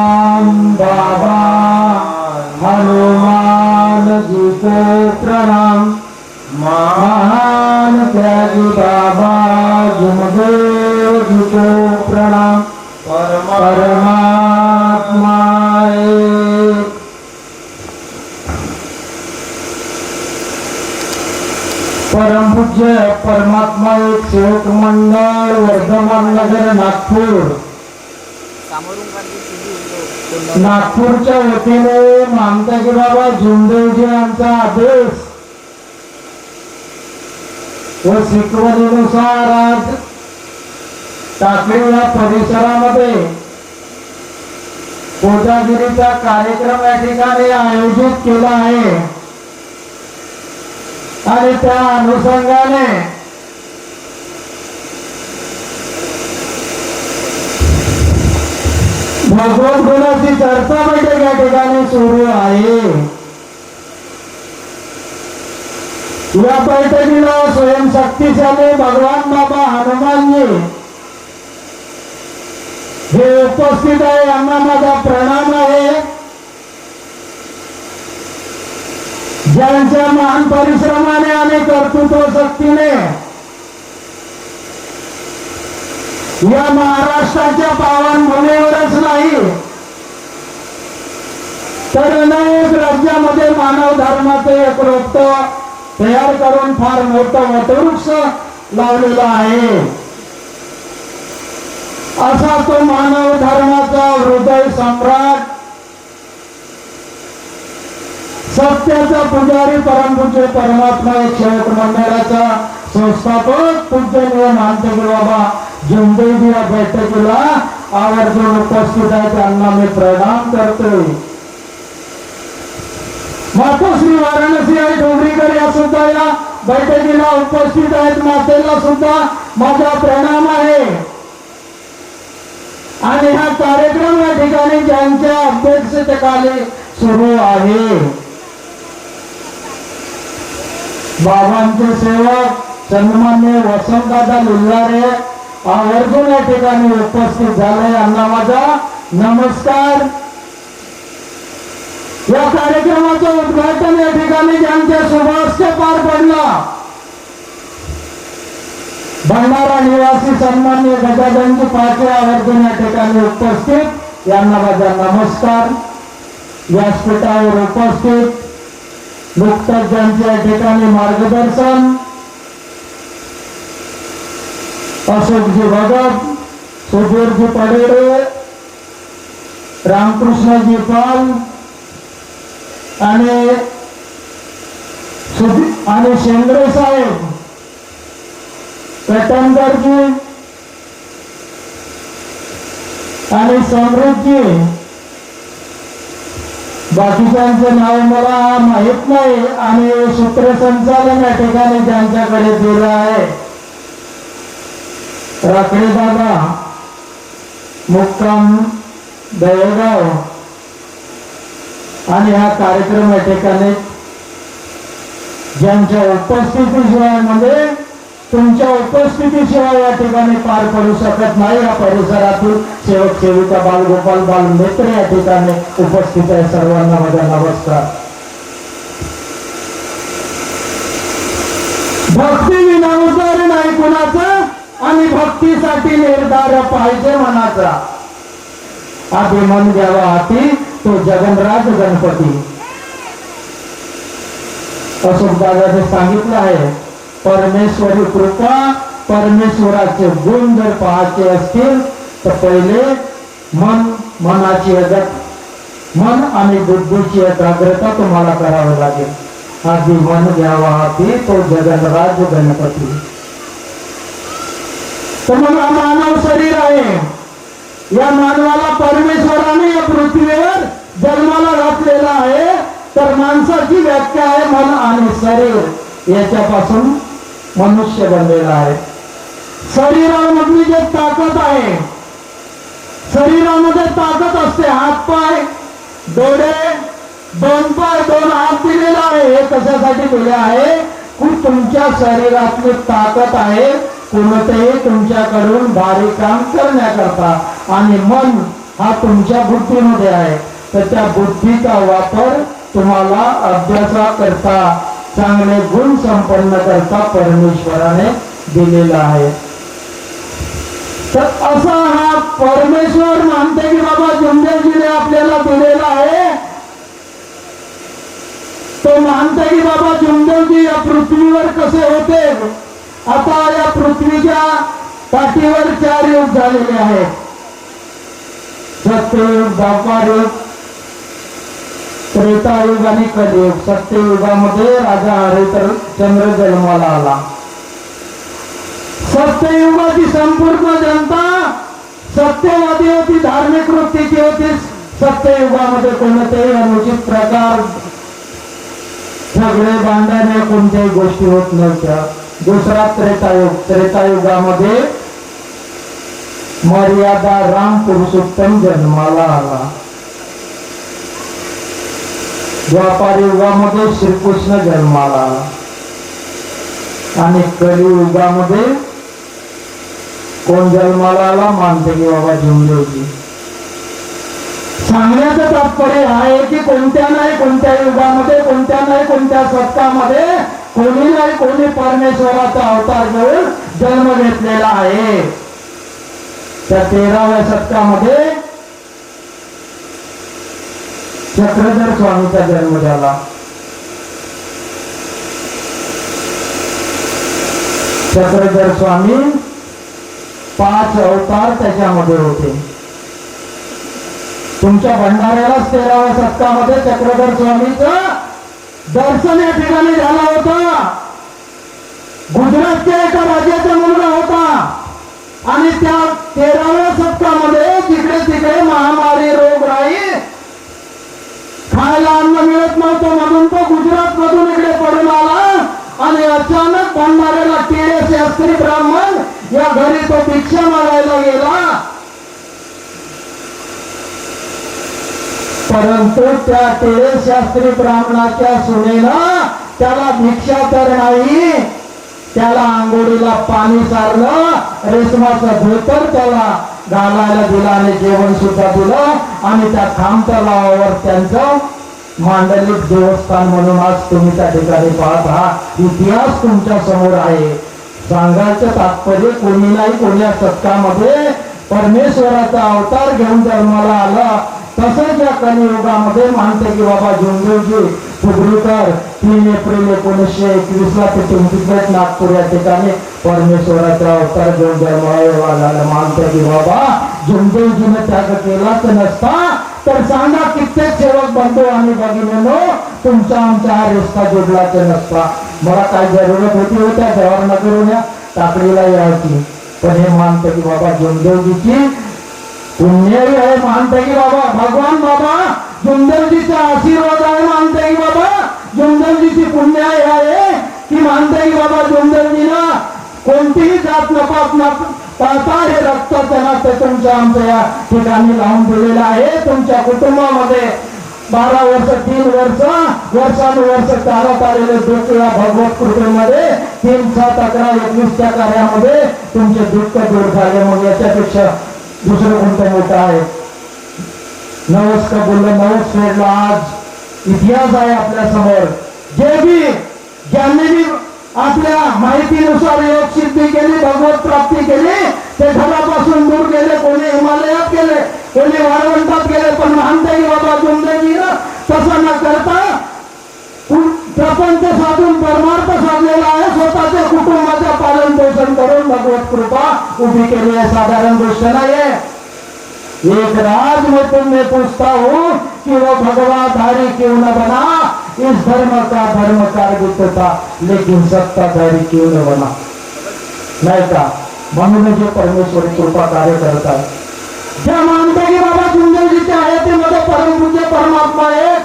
बाबा हनुमान जी को प्रणाम महान त्यागी बाबा जुमदेव जी को प्रणाम। परमात्मा एक। परमपूज्य परमात्मा एक सेवक मंडळ, वर्धमान नगर, नागपूर। नागपूरच्या वतीने मानता की बाबा झुंदेवजी यांचा आदेश व शिकवणीनुसार आज टाकलेल्या परिसरामध्ये कोजागिरीचा कार्यक्रम या ठिकाणी आयोजित केला आहे. आणि त्या अनुषंगाने भगवत गुणाची चर्चा बैठक या ठिकाणी सुरू आहे. या बैठकीला स्वयंशक्तीशाली भगवान बाबा हनुमानजी. हे उपस्थित आहे यांना माझा प्रणाम आहे. ज्यांच्या महान परिश्रमाने आणि कर्तृत्व शक्तीने या महाराष्ट्राच्या पावन भूमीवरच नाही. तर अनेक राज्यामध्ये मानव धर्माचे एक रोपट तयार करून फार मोठं वटवृक्ष लावलेला आहे. असा तो मानव धर्माचा हृदय सम्राट सत्याचा पुजारी परमपूज्य परमात्मा एक शेवट मंडळाचा संस्थापक पूजनीय मानते बाबा जुंदेजी या बैठकीला. आवर्जून उपस्थित आहे त्यांना मी प्रणाम करतोय. मातोश्री वाराणसी आणि डोंगरीकर या सुद्धा या बैठकीला उपस्थित आहेत. मातेला सुद्धा माझा प्रणाम आहे. आणि हा कार्यक्रम या ठिकाणी ज्यांच्या अध्यक्षतेखाली सुरू आहे. बाबांचे सेवक सन्मान्य वसंतदादा लिल्लारे आवर्जून या ठिकाणी उपस्थित झाले यांना माझा नमस्कार. या कार्यक्रमाचं उद्घाटन या ठिकाणी ज्यांच्या शुभास्ते पार पडला. भंडारा निवासी सन्मान्य गजाननजी पाचे आवर्जून या ठिकाणी उपस्थित. यांना माझा नमस्कार. व्यासपीठावर उपस्थित. नुकतंच ज्यांच्या ठिकाणी मार्गदर्शन. अशोकजी भगत सुधीरजी पडेरे रामकृष्णजी पाल आणि आणि शेंद्रे साहेब. पेटनकरजी आणि समृद्धजी बाकीच्यांचे नाव मला माहीत नाही आणि सूत्रसंचालन या ठिकाणी त्यांच्याकडे दिलं आहे. राखडे बाबा मुक्काम दहेगाव आणि हा कार्यक्रम या ठिकाणी ज्यांच्या उपस्थितीशिवाय म्हणजे तुमच्या उपस्थितीशिवाय या ठिकाणी पार पडू शकत नाही. या परिसरातील सेवक सेविका बालगोपाल बाल मित्र या ठिकाणी उपस्थित आहे. सर्वांना माझा नमस्कार. भक्ती विना नाही कुणाचं? आणि भक्तीसाठी निर्धार पाहिजे मनाचा. अभिमान द्यावा हाती तो जगनराज गणपती. अशोक दादाने सांगितलं आहे परमेश्वरी कृपा परमेश्वराचे गुण जर पाहायचे असतील तर पहिले मन मनाची अगत मन आणि बुद्धीची एकाग्रता तुम्हाला करावी लागेल. आधी मन घ्यावा हाती तो जगनराज गणपती. तर मग हा मानव शरीर आहे. या मानवाला परमेश्वराने या पृथ्वीवर जन्माला घातलेला आहे. तर माणसाची व्याख्या आहे मन आणि शरीर. याच्यापासून मनुष्य बनलेला आहे. शरीरामधली जे ताकद आहे शरीरामध्ये ताकद असते. हात पाय डोळे दोन पाय दोन हात दिलेला आहे. हे कशासाठी दिले आहे? खूप तुमच्या शरीरातली ताकद आहे. कोणतंही तुमच्याकडून भारी काम करण्याकरता आणि मन हा तुमच्या बुद्धीमध्ये आहे तर त्या बुद्धीचा वापर तुम्हाला अभ्यासाकरता चांगले गुण संपन्न करता परमेश्वराने दिलेला आहे. तर असा हा परमेश्वर मानते की बाबा जुंदेजीने आपल्याला दिलेला आहे. तो मानते की बाबा जुंदेजी या पृथ्वीवर कसे होते? आता या पृथ्वीच्या पाठीवर चार युग झालेले आहेत. सत्ययुग द्वापारयुग त्रेतायुग आणि कलयुग. सत्ययुगामध्ये राजा चंद्र जन्माला आला. सत्ययुगाची संपूर्ण जनता सत्यवादी होती धार्मिक वृत्तीची होती. सत्ययुगामध्ये कोणतेही अनुचित प्रकार सगळे भांडणे कोणत्याही गोष्टी होत नव्हत्या. दुसरा त्रेतायुग. त्रेतायुगामध्ये मर्यादा राम पुरुषोत्तम जन्माला आला. द्वापार युगामध्ये श्रीकृष्ण जन्माला. आला आणि कलियुगामध्ये कोण जन्माला आला? मानते बाबा झुंदेवजी सांगण्याचं तात्पर्य आहे की कोणत्या नाही कोणत्या युगामध्ये कोणत्या नाही कोणत्या सत्तामध्ये कोणी नाही कोणी परमेश्वराचा अवतार घेऊन जन्म घेतलेला आहे. त्या तेराव्या शतकामध्ये चक्रधर स्वामीचा जन्म झाला. चक्रधर स्वामी पाच अवतार त्याच्यामध्ये होते. तुमच्या भंडाऱ्यालाच तेराव्या शतकामध्ये चक्रधर स्वामीचं दर्शन या ठिकाणी झाला होता. गुजरातच्या एका राज्याचा मुलगा होता. आणि त्या तेराव्या शतकामध्ये तिकडे तिकडे महामारी रोगराई खायला अन्न मिळत नव्हतं म्हणून तो गुजरात मधून इकडे पडून आला. आणि अचानक भंडाऱ्याला टिळे शास्त्री ब्राह्मण या घरी तो भिक्षा मागायला गेला. परंतु त्या टिळे शास्त्री ब्राह्मणाच्या सुनेनं त्याला भिक्षा तर नाही त्याला आंघोळीला पाणी सारलं रेशमाचं धोतर त्याला घालायला दिलं आणि जेवण सुद्धा दिलं. आणि त्या खांब तलावावर त्यांचं मांडलिक देवस्थान म्हणून आज तुम्ही त्या ठिकाणी पाहत आहात. इतिहास तुमच्यासमोर आहे. सांगायचं तात्पर्य कोणी नाही कोण्या शतकामध्ये परमेश्वराचा अवतार घेऊन जन्माला आला. तसंच या कलियुगामध्ये मानते की बाबा झुंजूजी फुगडीकर तीन एप्रिल एकोणीसशे एकवीस ला ते पिंपरीपेठ नागपूर या ठिकाणी परमेश्वराचा अवतार घेऊन जन्माला आला मानते की बाबा झुंजूजीने त्याग केलाच नसता. तर सांगा कित्येक सेवक बंधू आणि भगिनीनो तुमचा आमचा हा रिश्ता जोडलाच नसता. मला काय जरूरत होती होत्या जवाहरनगरून या? टाकडीला यायची पण हे मानतं की बाबा जुमदेवजीची पुण्यही आहे मानता की बाबा. भगवान बाबा जुमदेवजीचा आशीर्वाद आहे मानता की बाबा. जुमदेवजीची पुण्य आहे की मानता की बाबा जुमदेवजीना कोणतीही जात नपात न पाहता हे रक्त त्यांना ते तुमच्या आमच्या या ठिकाणी लावून दिलेलं आहे. तुमच्या कुटुंबामध्ये बारा वर्ष तीन वर्ष वर्षानुवर्ष चालत आलेले दुःख या भगवत कृपेमध्ये तीन सात अकरा एकवीसच्या कार्यामध्ये तुमचे दुःख दूर झाले. मग याच्यापेक्षा दुसरं कोणतं मोठं आहे? नवस का बोललं नवस फेडला आज. इतिहास आहे आपल्यासमोर. जे बी ज्यांनी बी आपल्या माहितीनुसार योग सिद्धी केली भगवत प्राप्ती केली. ते घरापासून दूर गेले कोणी हिमालयात गेले कोणी वाळवंटात कृपा उभी केली आहे साधारण गोष्ट नाहीये एक राज में तुमने पूछता हूँ कि वो भगवाधारी क्यों न बना? इस धर्म का धर्म कार्य था लेकिन सत्ताधारी क्यों न बना? नाही का म्हणून जे परमेश्वरी कृपा कार्य करतात ज्या मानते की बाबा सुंदरजीचे आहे ते मध्ये परमपूज्य परमात्मा आहे